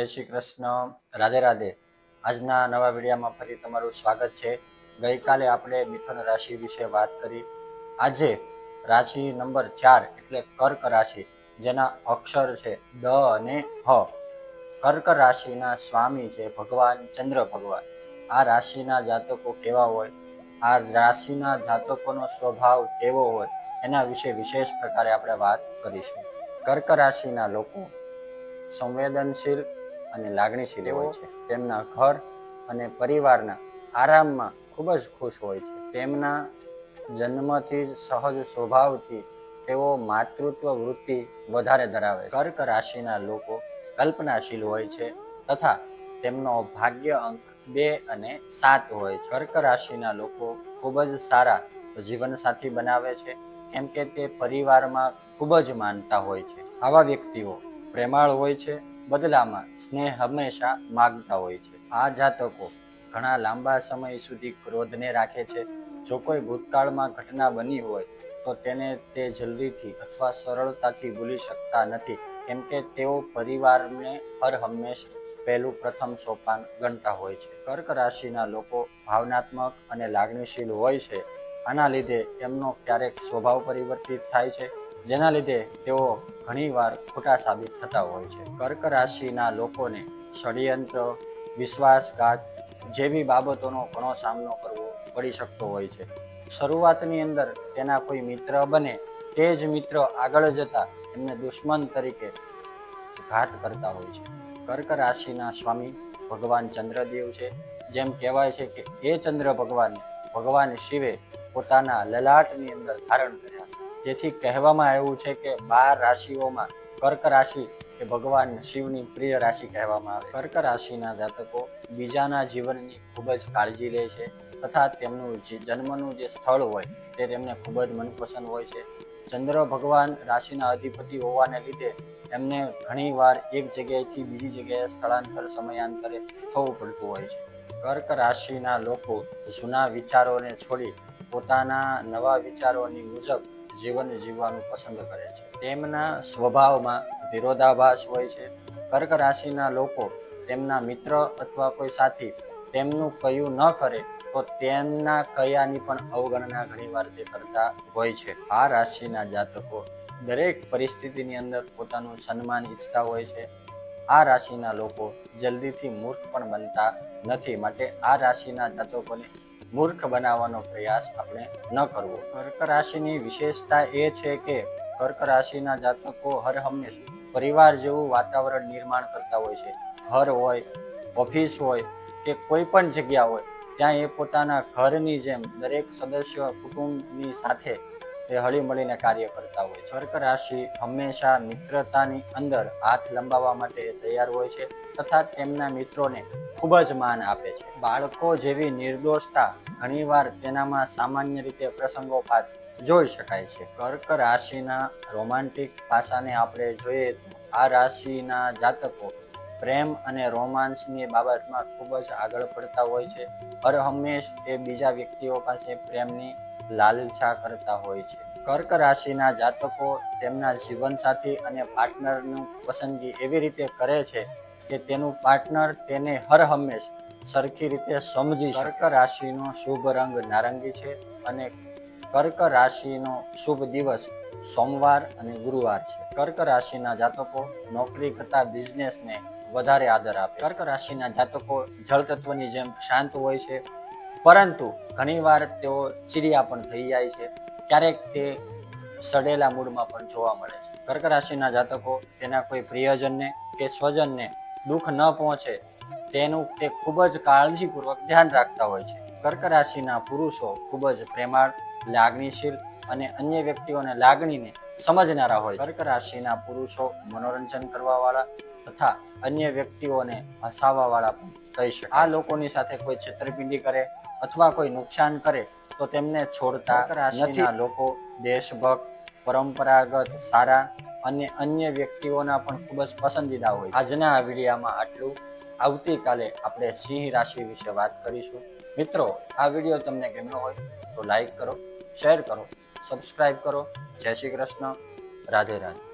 જય શ્રી કૃષ્ણ. રાધે રાધે. આજના નવા વિડીયામાં ફરી તમારું સ્વાગત છે. ગઈકાલે આપણે મિથુન રાશિ વિશે વાત કરી. આજે રાશિ નંબર ચાર એટલે કર્ક રાશિ, જેના અક્ષર છે દ અને હ. કર્ક રાશિના સ્વામી છે ભગવાન ચંદ્ર ભગવાન. આ રાશિના જાતકો કેવા હોય? આ રાશિના જાતકોનો સ્વભાવ કેવો હોય? એના વિશે વિશેષ પ્રકારે આપણે વાત કરીશું. કર્ક રાશિના લોકો સંવેદનશીલ અને લાગણીશીલ હોય છે. તેમના ઘર અને પરિવારના આરામમાં ખૂબ જ ખુશ હોય છે. તેમના જન્મથી જ સહજ સ્વભાવથી તેઓ માતૃત્વ વૃત્તિ વધારે ધરાવે કર્ક રાશિના લોકો કલ્પનાશીલ હોય છે તથા તેમનો ભાગ્ય અંક બે અને સાત હોય છે. કર્ક રાશિના લોકો ખૂબ જ સારા જીવનસાથી બનાવે છે કેમ કે તે પરિવારમાં ખૂબ જ માનતા હોય છે. આવા વ્યક્તિઓ પ્રેમાળ હોય છે બદલામાં સ્નેહ હંમેશા માગતા હોય છે. આ જાતકો ઘણા લાંબા સમય સુધી ક્રોધને રાખે છે. જો કોઈ ભૂતકાળમાં ઘટના બની હોય, તો તેને તે જલ્દીથી અથવા સરળતાથી ભૂલી શકતા નથી. કેમ કે તેઓ પરિવારને હર હંમેશ પહેલું પ્રથમ સોપાન ગણતા હોય છે. કર્ક રાશિના લોકો ભાવનાત્મક અને લાગણીશીલ હોય છે. આના લીધે એમનો ક્યારેક સ્વભાવ પરિવર્તિત થાય છે. જેના લીધે તેઓ ઘણીવાર ખોટા સાબિત થતા હોય છે. કર્ક રાશિના લોકોને ષડયંત્ર, વિશ્વાસઘાત જેવી બાબતોનો ઘણો સામનો કરવો પડી શકતો હોય છે. શરૂઆતની અંદર તેના કોઈ મિત્ર બને તે જ મિત્ર આગળ જતા એમને દુશ્મન તરીકે ઘાત કરતા હોય છે. કર્ક રાશિના સ્વામી ભગવાન ચંદ્રદેવ છે. જેમ કહેવાય છે કે એ ચંદ્ર ભગવાન ભગવાન શિવે પોતાના લલાટની અંદર ધારણ કર્યા. તેથી કહેવામાં આવ્યું છે કે બાર રાશિઓમાં કર્ક રાશિ એ ભગવાન શિવની પ્રિય રાશિ કહેવામાં આવે. કર્ક રાશિના જાતકો બીજાના જીવનની ખૂબ જ કાળજી લે છે તથા તેમનું જે જન્મનું જે સ્થળ હોય તે તેમને ખૂબ જ મનપસંદ હોય છે. ચંદ્ર ભગવાન રાશિના અધિપતિ હોવાને લીધે એમને ઘણીવાર એક જગ્યાએથી બીજી જગ્યાએ સ્થળાંતર સમયાંતરે થવું પડતું હોય છે. કર્ક રાશિના લોકો જૂના વિચારોને છોડી પોતાના નવા વિચારોની મુજબ જીવન જીવવાનું પસંદ કરે છે. તેમના સ્વભાવમાં વિરોધાભાસ હોય છે. કર્ક રાશિના લોકો તેમના મિત્ર અથવા કોઈ સાથી તેમનું કયું ન કરે તો તેમના કયાની પણ અવગણના ઘણીવાર તે કરતા હોય છે. આ રાશિના જાતકો દરેક પરિસ્થિતિની અંદર પોતાનું સન્માન ઈચ્છતા હોય છે. આ રાશિના લોકો જલ્દીથી મૂર્ખ પણ બનતા નથી. માટે આ રાશિના જાતકોને મૂર્ખ બનાવવાનો પ્રયાસ આપણે ન કરવો. કર્ક રાશિની વિશેષતા એ છે કે કર્ક રાશિના જાતકો હર હંમેશ પરિવાર જેવું વાતાવરણ નિર્માણ કરતા હોય છે. ઘર હોય, ઓફિસ હોય કે કોઈ પણ જગ્યા હોય, ત્યાં એ પોતાના ઘરની જેમ દરેક સદસ્ય કુટુંબની સાથે એ હળી મળીને કાર્ય કરતા હોય. છે કર્ક રાશિ હંમેશા મિત્રતાની અંદર હાથ લંબાવવા માટે તૈયાર હોય છે તથા તેમના મિત્રોને ખૂબ જ માન આપે છે. બાળકો જેવી નિર્દોષતા ઘણીવાર તેનામાં સામાન્ય રીતે પ્રસંગોપાત જોઈ શકાય છે. કર્ક રાશિના રોમાન્ટિક પાસાને આપણે જોઈએ તો આ રાશિના જાતકો પ્રેમ અને રોમાન્સની બાબતમાં ખૂબ જ આગળ પડતા હોય છે. હર હંમેશ એ બીજા વ્યક્તિઓ પાસે પ્રેમની લાલચા કરતા હોય છે. કર્ક રાશિના જાતકો તેમના જીવનસાથી અને પાર્ટનરનું પસંદગી એવી રીતે કરે છે કે તેનું પાર્ટનર તેને હર હંમેશ સરખી રીતે સમજી કર્ક રાશિનો શુભ રંગ નારંગી છે અને કર્ક રાશિનો શુભ દિવસ સોમવાર અને ગુરુવાર છે. કર્ક રાશિના જાતકો નોકરી કરતા બિઝનેસને વધારે આદર આપે. કર્ક રાશિના જાતકો જળ તત્વની જેમ શાંત હોય છે પરંતુ ઘણીવાર તેઓ ચીડિયા પણ થઈ જાય છે. ક્યારેક તે સડેલા મૂડમાં પણ જોવા મળે છે. કર્ક રાશિના જાતકો તેના કોઈ પ્રિયજનને કે સ્વજનને દુઃખ ન પહોંચે તેનું તે ખૂબ જ કાળજીપૂર્વક ધ્યાન રાખતા હોય છે. કર્ક રાશિના પુરુષો ખૂબ જ પ્રેમાળ, લાગણીશીલ અને અન્ય વ્યક્તિઓને લાગણીને સમજનારા હોય કર્ક રાશિના પુરુષો મનોરંજન કરવાવાળા તથા અન્ય વ્યક્તિઓને હસાવવાવાળા પણ કહી શકે. આ લોકોની સાથે કોઈ છેતરપિંડી કરે અથવા કોઈ નુકસાન કરે તો તેમને છોડતા રાશિના લોકો દેશભક્ત પરંપરાગત સારા અને અન્ય વ્યક્તિઓના પણ ખૂબ જ પસંદીદા હોય આજના આ વિડીયોમાં આટલું. આવતીકાલે આપણે સિંહ રાશિ વિશે વાત કરીશું. મિત્રો આ વીડિયો તમને ગમ્યો હોય તો લાઈક કરો શેર કરો સબસ્ક્રાઈબ કરો. જય શ્રી કૃષ્ણ. રાધે રાધે.